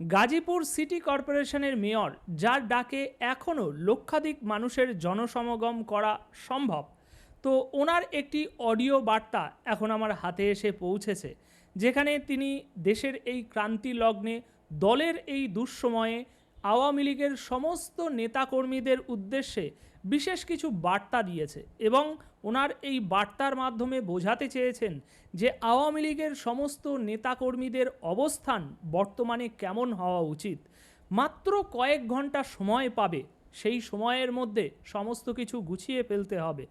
Gazipur city কর্পোরেশনের mayor, যার ডাকে এখনও লক্ষাধিক মানুষের জনসমাগম করা সম্ভব। তো ওনার একটি অডিও বার্তা এখন আমার হাতে এসে পৌঁছেছে, যেখানে তিনি দেশের এই ক্রান্তি লগ্নে, দলের এই দুঃসময়ে, আওয়ামী লীগের সমস্ত নেতাকর্মীদের উদ্দেশ্যে বিশেষ কিছু বার্তা দিয়েছে এবং ওনার এই বার্তার মাধ্যমে বোঝাতে চেয়েছেন যে আওয়ামী লীগের সমস্ত নেতাকর্মীদের অবস্থান বর্তমানে কেমন হওয়া উচিত। মাত্র কয়েক ঘণ্টা সময় পাবে, সেই সময়ের মধ্যে সমস্ত কিছু গুছিয়ে ফেলতে হবে।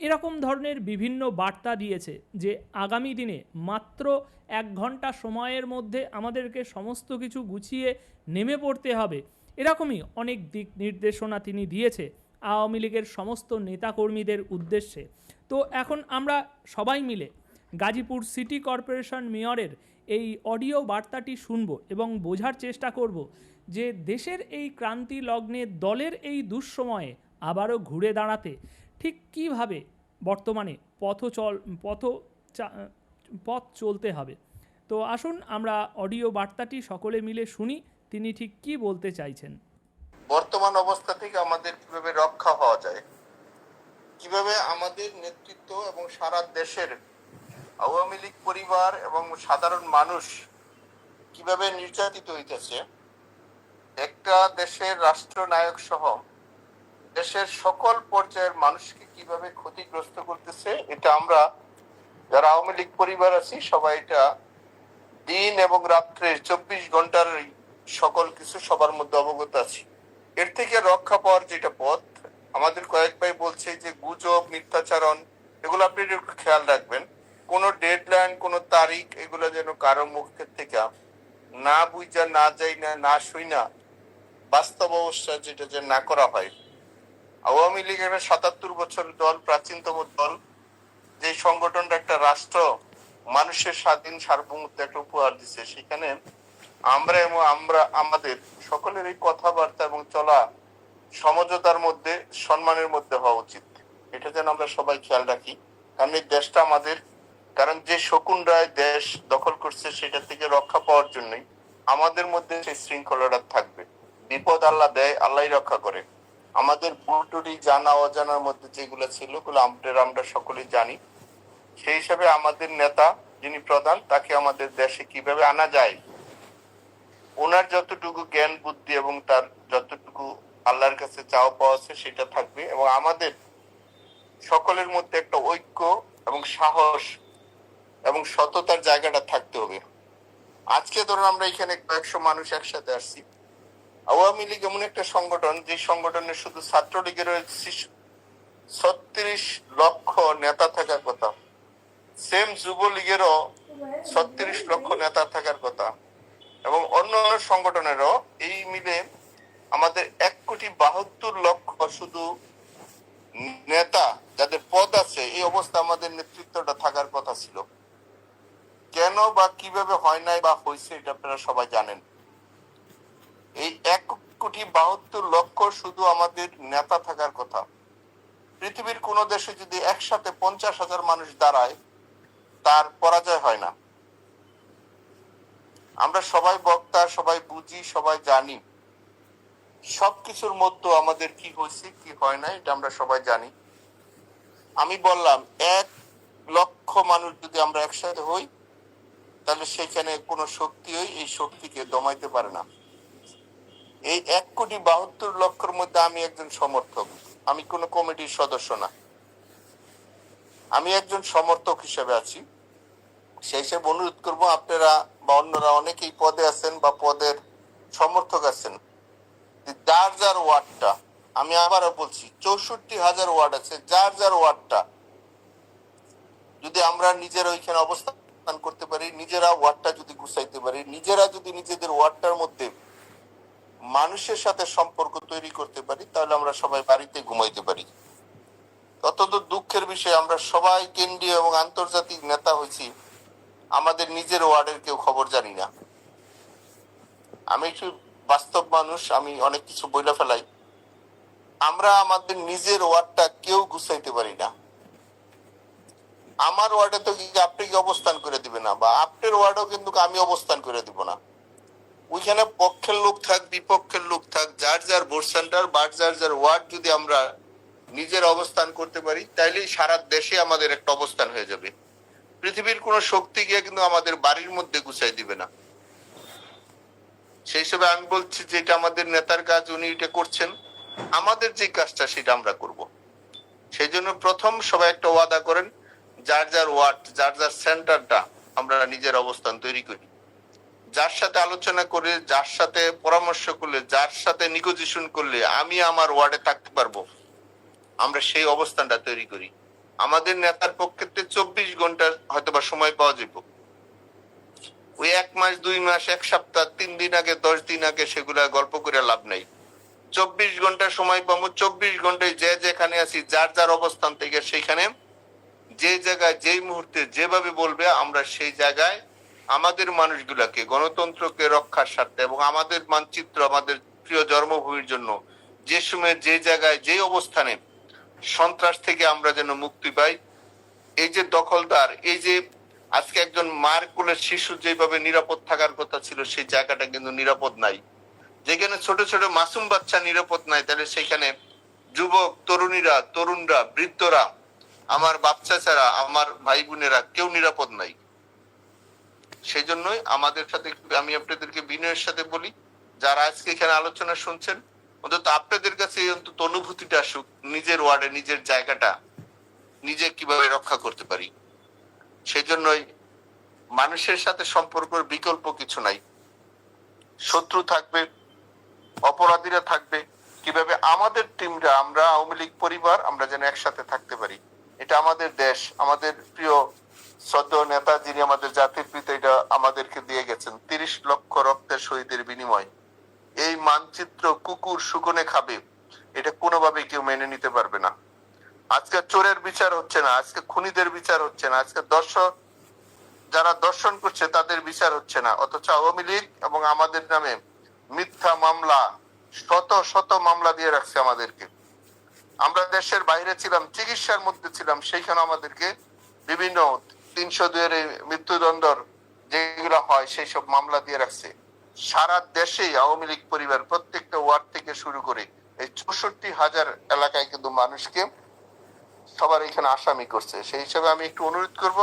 এরকম ধরনের বিভিন্ন বার্তা দিয়েছে যে আগামী দিনে মাত্র এক ঘণ্টা সময়ের মধ্যে আমাদেরকে সমস্ত কিছু গুছিয়ে নেমে পড়তে হবে। এরকমই অনেক দিক নির্দেশনা তিনি দিয়েছে। আওয়ামী লীগের সমস্ত নেতাকর্মীদের উদ্দেশ্যে। তো এখন আমরা সবাই মিলে গাজীপুর সিটি কর্পোরেশন মেয়রের এই অডিও বার্তাটি শুনব এবং বোঝার চেষ্টা করব যে দেশের এই ক্রান্তি লগ্নে দলের এই দুঃসময়ে আবারও ঘুরে দাঁড়াতে ঠিক কীভাবে বর্তমানে পথ চল পথ পথ চলতে হবে। তো আসুন আমরা অডিও বার্তাটি সকলে মিলে শুনি, তিনি ঠিক কি বলতে চাইছেন। বর্তমান অবস্থা থেকে আমাদের কীভাবে রক্ষা হওয়া যায়, কীভাবে আমাদের নেতৃত্ব এবং সারা দেশের আওয়ামী লীগ পরিবার এবং সাধারণ মানুষ কীভাবে নির্যাতিত হইতেছে, একটা দেশের রাষ্ট্রনায়ক সহ দেশের সকল পর্যায়ের মানুষকে কীভাবে ক্ষতিগ্রস্ত করতেছে, এটা আমরা যারা আওয়ামী লীগ পরিবার আছি, সবাই এটা দিন এবং রাত্রে চব্বিশ ঘণ্টার সকল কিছু সবার মধ্যে অবগত আছি। এর থেকে রক্ষা পাওয়ার যেটা পথ, আমাদের কয়েক ভাই বলছে যে গুজব, মিথ্যাচারণ, এগুলো আপনি একটু খেয়াল রাখবেন। কোন ডেডলাইন কোন তারিখ, এগুলো যেন কারও মুখের থেকে না বুঝা না যাই না না শুই না বাস্তব অবস্থা যেটা যে না করা হয়। আওয়ামী লীগের সাতাত্তর বছর দল, প্রাচীনতম দল, যে সংগঠনটা একটা রাষ্ট্র, মানুষের স্বাধীন সার্বভৌমত্ব একটা উপহার দিচ্ছে সেখানে আমরা এবং আমরা, আমাদের সকলের এই কথাবার্তা এবং চলা সমঝোতার মধ্যে, সম্মানের মধ্যে হওয়া উচিত। এটা যেন আমরা সবাই খেয়াল রাখি। কারণ এই দেশটা আমাদের, কারণ যে শকুন রায় দেশ দখল করছে সেটা থেকে রক্ষা পাওয়ার জন্যই আমাদের মধ্যে সেই শৃঙ্খলাটা থাকবে। বিপদ আল্লাহ দেয় আল্লাহই রক্ষা করে। আমাদের ভুলটুরি জানা, অজানার মধ্যে যেগুলো ছিল, ওগুলো আমরা আমরা সকলেই জানি। সেই হিসাবে আমাদের নেতা যিনি প্রধান, তাকে আমাদের দেশে কীভাবে আনা যায় ওনার যতটুকু জ্ঞান, বুদ্ধি এবং তার যতটুকু আল্লাহর কাছে চাওয়া পাওয়া আছে সেটা থাকবে এবং আমাদের সকলের মধ্যে একটা ঐক্য এবং সাহস এবং সততার জায়গাটা থাকতে হবে। আজকে ধরুন আমরা এখানে কয়েকশো মানুষ একসাথে আসছি। আওয়ামী লীগ এমন একটা সংগঠন, যে সংগঠনের শুধু ছাত্রলীগের ছত্রিশ লক্ষ নেতা থাকার কথা সেম যুবলীগেরও ছত্রিশ লক্ষ নেতা থাকার কথা এবং অন্য অন্য সংগঠনেরও এই মিলে আমাদের এক কোটি বাহাত্তর লক্ষ শুধু নেতা যাদের পদ আছে এই অবস্থা আমাদের নেতৃত্বটা থাকার কথা ছিল। কেন বা কীভাবে হয় নাই বা হয়েছে এটা আপনারা সবাই জানেন। এই এক কোটি বাহাত্তর লক্ষ শুধু আমাদের নেতা থাকার কথা। পৃথিবীর কোন দেশে যদি একসাথে পঞ্চাশ হাজার মানুষ দাঁড়ায়, তার পরাজয় হয় না। আমরা সবাই বক্তা, সবাই বুঝি, সবাই জানি। সবকিছুর মধ্যে আমাদের কি হয়েছে কি হয় না এটা আমরা সবাই জানি। আমি বললাম, এক লক্ষ মানুষ যদি আমরা একসাথে হই, তাহলে সেখানে কোনো শক্তি এই শক্তিকে দমাইতে পারে না। এই এক কোটি বাহাত্তর লক্ষের মধ্যে আমি একজন সমর্থক। আমি কোনো কমিটির সদস্য না। আমি একজন সমর্থক হিসেবে আছি। সেই হিসেবে অনুরোধ করব, আপনারা বা অন্যরা অনেকেই পদে আছেন বা পদের সমর্থক আছেন। যার যার ওয়ার্ডটা আমি আবারও বলছি, চৌষট্টি হাজার ওয়ার্ড আছে, যার যার ওয়ার্ডটা। যদি আমরা নিজেরা ওইখানে অবস্থান করতে পারি, নিজেরা ওয়ার্ডটা যদি গুছাইতে পারি, নিজেরা যদি নিজেদের ওয়ার্ডটার মধ্যে মানুষের সাথে সম্পর্ক তৈরি করতে পারি, তাহলে আমরা সবাই বাড়িতে ঘুমাইতে পারি। অত্যন্ত দুঃখের বিষয়, আমরা সবাই কেন্দ্রীয় এবং আন্তর্জাতিক নেতা হয়েছি, আমাদের নিজের ওয়ার্ডের কেউ খবর জানি না। আমি একটু বাস্তব মানুষ, আমি অনেক কিছু বইলা ফেলাই। আমরা আমাদের নিজের ওয়ার্ডটা কেউ গুছাইতে পারি না। আমার ওয়ার্ডে তো আপনি কি অবস্থান করে দিবে না, বা আপনার ওয়ার্ডেও কিন্তু আমি অবস্থান করে দিব না। ওইখানে পক্ষের লোক থাক, বিপক্ষের লোক থাক, যার যার ভোট সেন্টার বা যার যার ওয়ার্ড যদি আমরা নিজের অবস্থান করতে পারি তাইলে সারা দেশে আমাদের একটা অবস্থান হয়ে যাবে। পৃথিবীর কোন শক্তি গিয়ে কিন্তু আমাদের বাড়ির মধ্যে গুছাই দিবে না। সেই হিসেবে আমি বলছি যে এটা আমাদের নেতার কাজ, উনি এটা করছেন। আমাদের যে কাজটা সেটা আমরা করব। সেই জন্য প্রথম সবাই একটা ওয়াদা করেন, যার যার ওয়ার্ড, যার যার সেন্টারটা আমরা নিজের অবস্থান তৈরি করি। যার সাথে আলোচনা করে, যার সাথে পরামর্শ করলে, যার সাথে নিগোজিয়েশন করলে আমি আমার ওয়ার্ডে থাকতে পারব, আমরা সেই অবস্থানটা তৈরি করি। আমাদের নেতার পক্ষে চব্বিশ ঘণ্টা হয়তো বা সময় পাওয়া যাবে ওই এক মাস, দুই মাস, এক সপ্তাহ, তিন দিন আগে, দশ দিন আগে সেগুলা গল্প করে লাভ নাই। চব্বিশ ঘণ্টা সময় পাবো, চব্বিশ ঘন্টায় যে যেখানে আছি, যার যার অবস্থান থেকে সেইখানে যে জায়গায়, যেই মুহূর্তে যেভাবে বলবে, আমরা সেই জায়গায় আমাদের মানুষগুলাকে, গণতন্ত্রকে রক্ষার স্বার্থে এবং আমাদের মানচিত্র, আমাদের প্রিয় জন্মভূমির জন্য যে সময়, যে জায়গায়, যে অবস্থানে সন্ত্রাস থেকে আমরা যেন মুক্তি পাই, এই যে দখলদার, এই যে আজকে একজন মার কোলের শিশু যেভাবে নিরাপদ থাকার কথা ছিল, সেই জায়গাটা কিন্তু নিরাপদ নাই। যেখানে ছোট ছোট মাসুম বাচ্চা নিরাপদ নাই, তাহলে সেখানে যুবক, তরুণীরা, তরুণরা, বৃদ্ধরা, আমার বাচ্চা ছাড়া, আমার ভাই বোনেরা কেউ নিরাপদ নাই। সেই জন্যই আমাদের সাথে আমি আপনাদেরকে বিনয়ের সাথে বলি, যারা আজকে এখানে আলোচনা শুনছেন, অন্তত আপনাদের কাছে অন্তত অনুভূতিটা আসুক, নিজের ওয়ার্ডে, নিজের জায়গাটা, নিজে কীভাবে রক্ষা করতে পারি। সেই জন্যই মানুষের সাথে সম্পর্কের বিকল্প কিছু নাই। শত্রু থাকবে অপরাধীরা থাকবে। কীভাবে আমাদের টিমটা আমরা আওয়ামী লীগ পরিবার, আমরা যেন একসাথে থাকতে পারি। এটা আমাদের দেশ, আমাদের প্রিয় শ্রদ্ধ নেতা যিনি আমাদের জাতির পিতা, এটা আমাদেরকে দিয়ে গেছেন। তিরিশ লক্ষ রক্তের শহীদের বিনিময়। এই মানচিত্র কুকুর শুকনে খাবে, এটা কোনোভাবে কেউ মেনে নিতে পারবে না। আজকে চোরের বিচার হচ্ছে না, আজকে খুনিদের বিচার হচ্ছে না, আজকে দর্শক যারা দর্শন করছে তাদের বিচার হচ্ছে না। অথচ আওয়ামী লীগ এবং আমাদের নামে মিথ্যা মামলা, শত শত মামলা দিয়ে রাখছে আমাদেরকে। আমরা দেশের বাইরে ছিলাম, চিকিৎসার মধ্যে ছিলাম, সেইখানে আমাদেরকে বিভিন্ন তিনশো দুয়ের মৃত্যুদণ্ডর যেগুলো হয় সেই সব মামলা দিয়ে রাখছে। সারা দেশেই আওয়ামী লীগ পরিবার প্রত্যেকটা ওয়ার্ড থেকে শুরু করে এই চৌষট্টি হাজার এলাকায় কিন্তু মানুষকে সবার এখানে আসামি করছে। সেই হিসাবে আমি একটু অনুরোধ করব,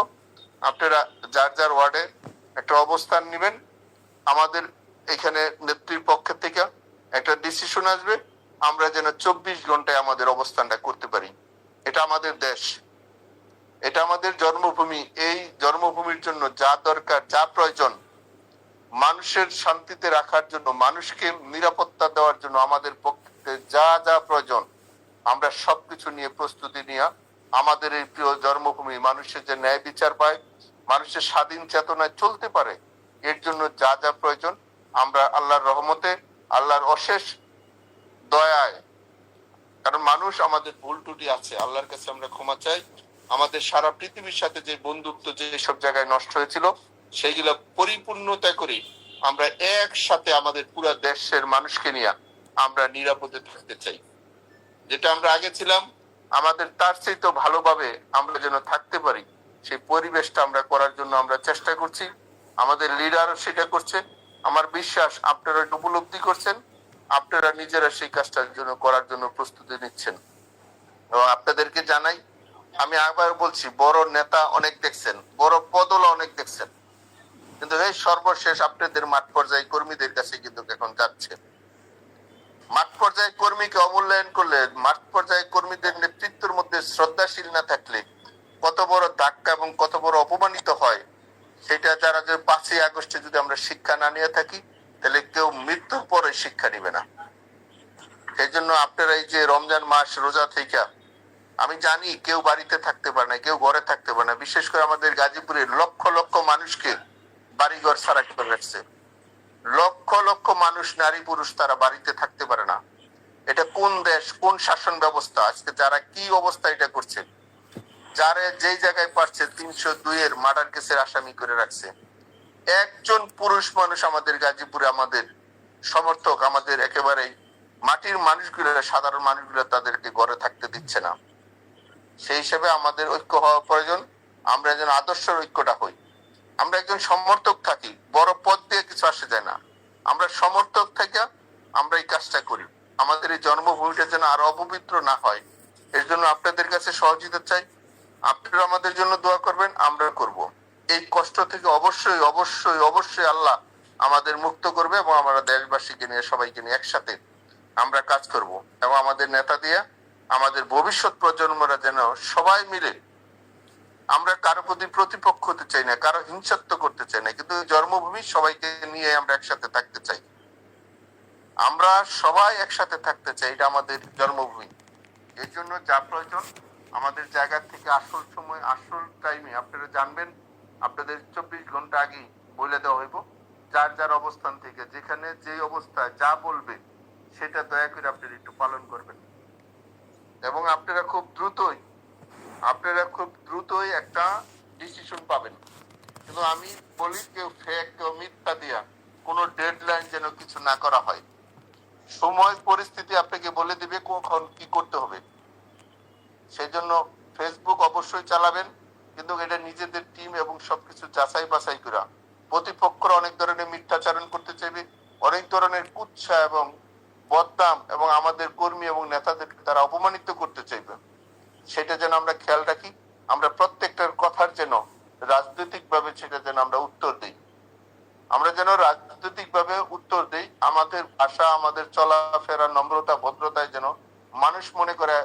আপনারা যার যার ওয়ার্ডে একটা অবস্থান নেবেন। আমাদের এখানে নেত্রীর পক্ষ থেকে একটা ডিসিশন আসবে। আমরা যেন চব্বিশ ঘন্টায় আমাদের অবস্থানটা করতে পারি। এটা আমাদের দেশ। এটা আমাদের জন্মভূমি। এই জন্মভূমির জন্য যা দরকার, যা প্রয়োজন, মানুষের শান্তিতে রাখার জন্য, মানুষকে নিরাপত্তা দেওয়ার জন্য আমাদের পক্ষে যা যা প্রয়োজন, আমরা সবকিছু নিয়ে প্রস্তুতি নিয়ে আমাদের এই প্রিয় জন্মভূমি মানুষের যে ন্যায় বিচার পায়, মানুষের স্বাধীন চেতনায় চলতে পারে, এর জন্য যা যা প্রয়োজন আমরা আল্লাহর রহমতে, আল্লাহর অশেষ দয়ায়। কারণ মানুষ আমাদের ভুল ত্রুটি আছে, আল্লাহর কাছে আমরা ক্ষমা চাই। আমাদের সারা পৃথিবীর সাথে যে বন্ধুত্ব, যে সব জায়গায় নষ্ট হয়েছিল, সেইগুলো পরিপূর্ণতা করে আমরা একসাথে আমাদের পুরো দেশের মানুষকে নিয়ে আমরা নিরাপদে থাকতে চাই। যেটা আমরা আগে ছিলাম, আমাদের তার চেয়ে তো ভালোভাবে আমরা যেন থাকতে পারি, সেই পরিবেশটা আমরা করার জন্য আমরা চেষ্টা করছি। আমাদের লিডারও সেটা করছে। আমার বিশ্বাস আপনারা উপলব্ধি করছেন, আপনারা নিজেরা সেই কাজটার জন্য, করার জন্য প্রস্তুতি নিচ্ছেন। এবং আপনাদেরকে জানাই, আমি আবার বলছি, বড় নেতা অনেক দেখছেন, বড় পদলা অনেক দেখছেন। কিন্তু এই সর্বশেষ আপনাদের মাঠ পর্যায়ে কর্মীদের কাছে কিন্তু এখন যাচ্ছে। মাঠ পর্যায়ে কর্মীকে অমূল্যায়ন করলে, মাঠ পর্যায়ে কর্মীদের নেতৃত্বের মধ্যে শ্রদ্ধাশীল না থাকলে কত বড় ধাক্কা এবং কত বড় অপমানিত হয় সেটা যারা যে পাঁচই আগস্টে যদি আমরা শিক্ষা না নিয়ে থাকি, তাহলে কেউ মৃত্যুর পরে শিক্ষা নিবে না। সেই জন্য আপনারা এই যে রমজান মাস রোজা থেকে, আমি জানি কেউ বাড়িতে থাকতে পারে না, কেউ ঘরে থাকতে পারে না। বিশেষ করে আমাদের গাজীপুরের লক্ষ লক্ষ মানুষকে বাড়িঘর ছাড়া করে রাখছে? লক্ষ লক্ষ মানুষ নারী পুরুষ তারা বাড়িতে থাকতে পারে না। এটা কোন দেশ, কোন শাসন ব্যবস্থা? আজকে যারা কি অবস্থা এটা করছে? যারা যেই জায়গায় পারছে তিনশো দুই এর মার্ডার কেসের আসামি করে রাখছে। একজন পুরুষ মানুষ আমাদের গাজীপুরে আমাদের সমর্থক, আমাদের একেবারে মাটির মানুষগুলো, সাধারণ মানুষগুলো তাদেরকে গড়ে থাকতে দিচ্ছে না। সেই হিসেবে আমাদের ঐক্য হওয়া প্রয়োজন। আমরা যেন আদর্শের ঐক্যটা হই। আমরা একজন সমর্থক থাকি, বড় পদ দিয়ে কিছু আসে যায় না। আমরা সমর্থক থেকে, আমরা এই কাজটা করি। আমাদের এই জন্মভূমিটা যেন আরও অপবিত্র না হয়। এর জন্য আপনাদের কাছে সহযোগিতা চাই। আপনারা আমাদের জন্য দোয়া করবেন, আমরা করব। এই কষ্ট থেকে অবশ্যই অবশ্যই অবশ্যই আল্লাহ আমাদের মুক্ত করবে এবং আমরা দেশবাসীকে নিয়ে, সবাইকে নিয়ে একসাথে আমরা কাজ করব। এবং আমাদের নেতা দিয়ে, আমাদের ভবিষ্যৎ প্রজন্মরা যেন সবাই মিলে আমরা কারও প্রতি প্রতিপক্ষ হতে চাই না, কারও হিংসাত্ব করতে চাই না, কিন্তু জন্মভূমি সবাইকে নিয়ে আমরা একসাথে থাকতে চাই। আমরা সবাই একসাথে থাকতে চাই, এটা আমাদের জন্মভূমি। এর জন্য যা প্রয়োজন আমাদের জায়গা থেকে আসল সময়, আসল টাইমে আপনারা জানবেন, আপনাদের চব্বিশ ঘণ্টা আগেই বলে দেওয়া হইব, যার যার অবস্থান থেকে, যেখানে যে অবস্থায় যা বলবে, সেটা দয়া করে আপনারা একটু পালন করবেন। এবং আপনারা খুব দ্রুতই, আপনারা খুব দ্রুতই একটা ডিসিশন পাবেন। কিন্তু আমি বলি, কেউ ফেক কেউ মিথ্যা দিয়া কোনো ডেডলাইন যেন কিছু না করা হয়। সময়, পরিস্থিতি আপনাকে বলে দিবে কখন কি করতে হবে সেই জন্য ফেসবুক অবশ্যই চালাবেন, কিন্তু এটা নিজেদের টিম এবং সবকিছু যাচাই বাছাই করা। প্রতিপক্ষরা অনেক ধরনের মিথ্যাচারণ করতে চাইবে, অনেক ধরনের কুচ্ছা এবং বদনাম এবং আমাদের কর্মী এবং নেতাদেরকে তারা অপমানিত করতে চাইবে। সেটা যেন আমরা খেয়াল রাখি, আমরা প্রত্যেকটার কথার যেন রাজনৈতিক ভাবে সেটা যেন আমরা উত্তর দিই। আমরা যেন রাজনৈতিক ভাবে উত্তর দিই, আমাদের ভাষা, আমাদের চলাফেরা নম্রতা, ভদ্রতায় যেন মানুষ মনে করে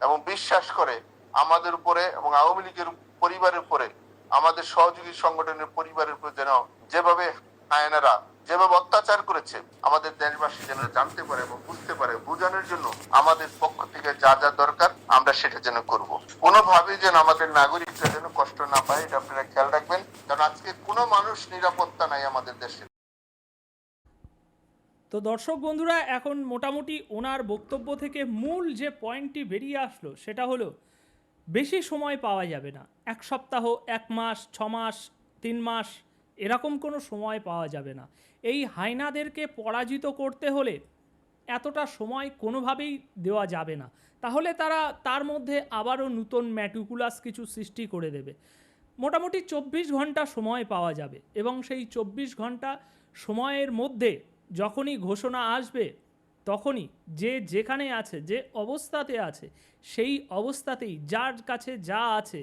এবং বিশ্বাস করে আমাদের উপরে এবং আওয়ামী লীগের পরিবারের উপরে, আমাদের সহযোগী সংগঠনের পরিবারের উপরে যেন যেভাবে আয়নারা যেভাবে অত্যাচার করেছে, আমাদের দেশবাসী যেন জানতে পারে এবং বুঝতে পারে, বোঝানোর জন্য আমাদের পক্ষ থেকে যা যা দরকার আমরা সেটা যেন করব। কোনোভাবে যেন আমাদের নাগরিকরা যেন কষ্ট না পায়, এটা আপনারা খেয়াল রাখবেন। কারণ আজকে কোনো মানুষ নিরাপত্তা নাই আমাদের দেশে। তো দর্শক বন্ধুরা, এখন মোটামুটি ওনার বক্তব্য থেকে মূল যে পয়েন্টটি বেরিয়ে আসলো, সেটা হলো বেশি সময় পাওয়া যাবে না। এক সপ্তাহ, এক মাস, ছ মাস, তিন মাস এরকম কোনো সময় পাওয়া যাবে না। এই হাইনাদেরকে পরাজিত করতে হলে এতটা সময় কোনোভাবেই দেওয়া যাবে না। তাহলে তারা তার মধ্যে আবারও নূতন ম্যাটিকুলাস কিছু সৃষ্টি করে দেবে। মোটামুটি চব্বিশ ঘণ্টা সময় পাওয়া যাবে এবং সেই চব্বিশ ঘণ্টা সময়ের মধ্যে যখনই ঘোষণা আসবে তখনই যে যেখানে আছে, যে অবস্থাতে আছে, সেই অবস্থাতেই যার কাছে যা আছে,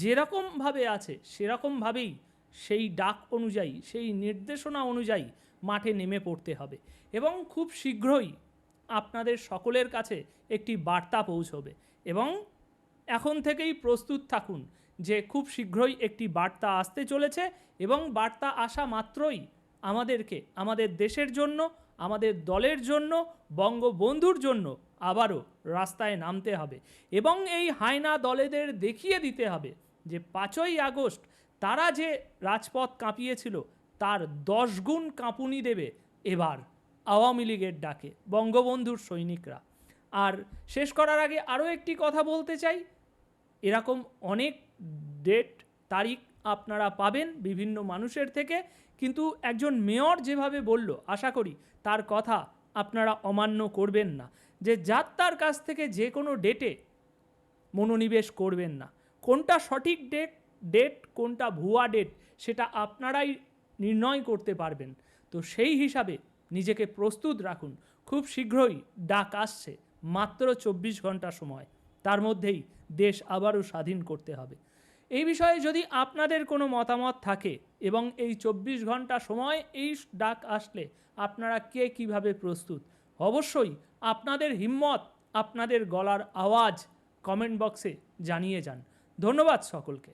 যেরকমভাবে আছে, সেরকমভাবেই সেই ডাক অনুযায়ী, সেই নির্দেশনা অনুযায়ী মাঠে নেমে পড়তে হবে এবং খুব শীঘ্রই আপনাদের সকলের কাছে একটি বার্তা পৌঁছবে এবং এখন থেকেই প্রস্তুত থাকুন যে খুব শীঘ্রই একটি বার্তা আসতে চলেছে এবং বার্তা আসা মাত্রই আমাদেরকে, আমাদের দেশের জন্য আমাদের দলের জন্য, বঙ্গবন্ধুর জন্য আবারও রাস্তায় নামতে হবে এবং এই হায়না দলেদের দেখিয়ে দিতে হবে যে পাঁচই আগস্ট তারা যে রাজপথ কাঁপিয়েছিল, তার দশ গুণ কাঁপুনি দেবে এবার আওয়ামী লীগের ডাকে, বঙ্গবন্ধুর সৈনিকরা। আর শেষ করার আগে আরও একটি কথা বলতে চাই। এরকম অনেক ডেট তারিখ আপনারা পাবেন বিভিন্ন মানুষের থেকে। কিন্তু একজন মেয়র যেভাবে বলল, আশা করি তার কথা আপনারা অমান্য করবেন না। যে যাত্রার কাছ থেকে যে কোনো ডেটে মনোনিবেশ করবেন না। কোনটা সঠিক ডেট ডেট কোনটা ভুয়া ডেট সেটা আপনারাই নির্ণয় করতে পারবেন। তো সেই হিসাবে নিজেকে প্রস্তুত রাখুন। খুব শীঘ্রই ডাক আসছে, মাত্র চব্বিশ ঘণ্টা সময়। তার মধ্যেই দেশ আবারও স্বাধীন করতে হবে। এই বিষয়ে যদি আপনাদের কোনো মতামত থাকে এবং এই চব্বিশ ঘণ্টা সময় এই ডাক আসলে আপনারা কে কীভাবে প্রস্তুত, অবশ্যই আপনাদের হিম্মত, আপনাদের গলার আওয়াজ কমেন্ট বক্সে জানিয়ে যান। ধন্যবাদ সকলকে।